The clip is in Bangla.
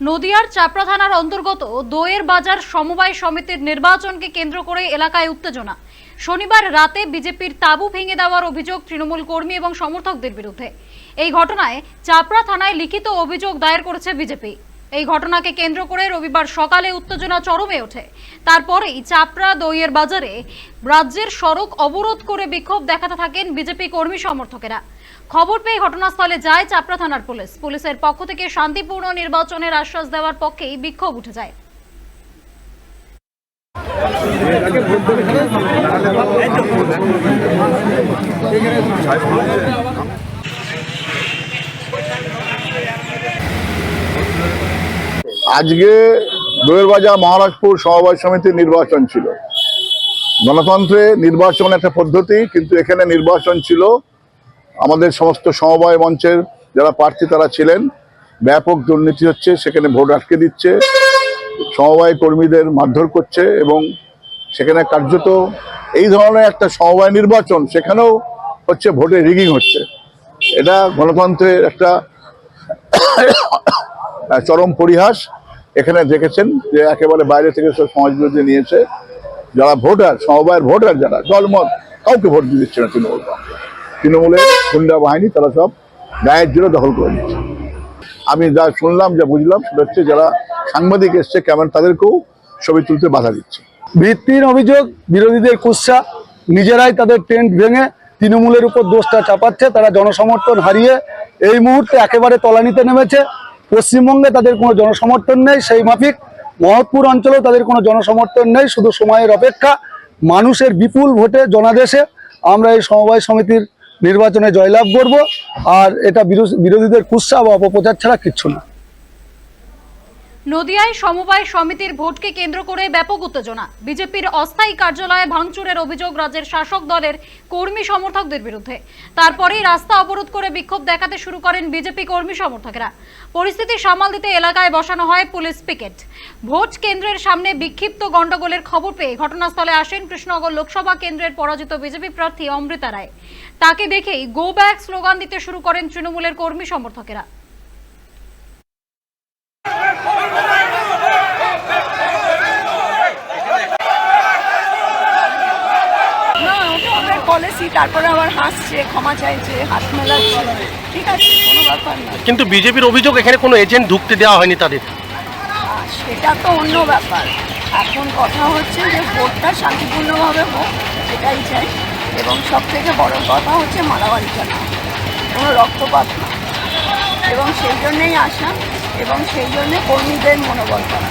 নদিয়ার চাপড়া থানার অন্তর্গত দোয়ের বাজার সমবায় সমিতির নির্বাচনকে কেন্দ্র করে এলাকায় উত্তেজনা। শনিবার রাতে বিজেপির তাবু ভেঙে দেওয়ার অভিযোগ তৃণমূল কর্মী এবং সমর্থকদের বিরুদ্ধে। এই ঘটনায় চাপড়া থানায় লিখিত অভিযোগ দায়ের করেছে বিজেপি। এই ঘটনাকে কেন্দ্র করে রবিবার সকালে উত্তেজনা চরমে ওঠে। তারপরেই চাপড়া দইয়ের বাজারে রাজ্যের সড়ক অবরোধ করে বিক্ষোভ দেখাতে থাকেন বিজেপি কর্মী সমর্থকেরা। খবর পেয়ে ঘটনাস্থলে যায় চাপড়া থানার পুলিশ। পুলিশের পক্ষ থেকে শান্তিপূর্ণ নির্বাচনের আশ্বাস দেওয়ার পক্ষেই বিক্ষোভ উঠে যায়। আজকে দোয়ের বাজার মহারাজপুর সমবায় সমিতির নির্বাচন ছিল। গণতন্ত্রে নির্বাচন একটা পদ্ধতি, কিন্তু এখানে নির্বাচন ছিল আমাদের সমস্ত সমবায় মঞ্চের যারা প্রার্থী তারা ছিলেন। ব্যাপক দুর্নীতি হচ্ছে, সেখানে ভোট আটকে দিচ্ছে, সমবায় কর্মীদের মারধর করছে এবং সেখানে কার্যত এই ধরনের একটা সমবায় নির্বাচন, সেখানেও হচ্ছে ভোটে রিগিং হচ্ছে। এটা গণতন্ত্রের একটা চরম পরিহাস এখানে দেখেছেন যে একেবারে বাইরে থেকে সব সমাজ বিরোধী নিয়েছে। যারা ভোটার, সমবায়ের ভোটার যারা, দলমত, কাউকে ভোট দিয়ে দিচ্ছে না তৃণমূল। তৃণমূলের গুন্ডা বাহিনী, তারা সব গায়ের জন্য দখল করে নিচ্ছে আমি যা শুনলাম, যা বুঝলাম, সেটা হচ্ছে যারা সাংবাদিক এসছে, কেমন তাদেরকেও ছবি তুলতে বাধা দিচ্ছে। ভিত্তির অভিযোগ, বিরোধীদের কুৎসা, নিজেরাই তাদের টেন্ট ভেঙে তৃণমূলের উপর দোষটা চাপাচ্ছে, তারা জনসমর্থন হারিয়ে এই মুহূর্তে একেবারে তলানিতে নেমেছে। পশ্চিমবঙ্গে তাদের কোনো জনসমর্থন নেই, সেই মাফিক। মহৎপুর অঞ্চলেও তাদের কোনো জনসমর্থন নেই, শুধু সময়ের অপেক্ষা। মানুষের বিপুল ভোটে জনাদেশে আমরা এই সমবায় সমিতির নির্বাচনে জয়লাভ করব। আর এটা বিরোধী- বিরোধীদের কুৎসা বা অপপ্রচার ছাড়া কিচ্ছু না। নদিয়ায় সমবায় সমিতির ভোটকে কেন্দ্র করে ব্যাপক উত্তেজনা। বিজেপির অস্থায়ী কার্যালয়ে ভাঙচুরের অভিযোগ রাজ্যের শাসক দলের কর্মী সমর্থকদের বিরুদ্ধে। তারপরেই রাস্তা অবরোধ করে বিক্ষোভ দেখাতে শুরু করেন বিজেপি কর্মী সমর্থকেরা। পরিস্থিতি সামাল দিতে এলাকায় বসানো হয় পুলিশ পিকেট। ভোট কেন্দ্রের সামনে বিক্ষিপ্ত গণ্ডগোলের খবর পেয়ে ঘটনাস্থলে আসেন কৃষ্ণনগর লোকসভা কেন্দ্রের পরাজিত বিজেপি প্রার্থী অমৃতা রায়। তাকে দেখেই গো ব্যাক স্লোগান দিতে শুরু করেন তৃণমূলের কর্মী সমর্থকেরা। পলিসি তারপরে আবার হাসছে ক্ষমা চাইছে হাত মেলাচ্ছে। ঠিক আছে কোনো ব্যাপার না। কিন্তু বিজেপির অভিযোগ এখানে কোনো এজেন্ট ঢুকতে দেওয়া হয়নি তাদের? সেটা তো অন্য ব্যাপার। এখন কথা হচ্ছে যে ভোটটা শান্তিপূর্ণভাবে হোক সেটাই চাই। এবং সব থেকে বড় কথা হচ্ছে মারামারিটা না কোনো রক্তপাত না। এবং সেই জন্যেই আসা এবং সেই জন্যে কর্মীদের মনোবল করা।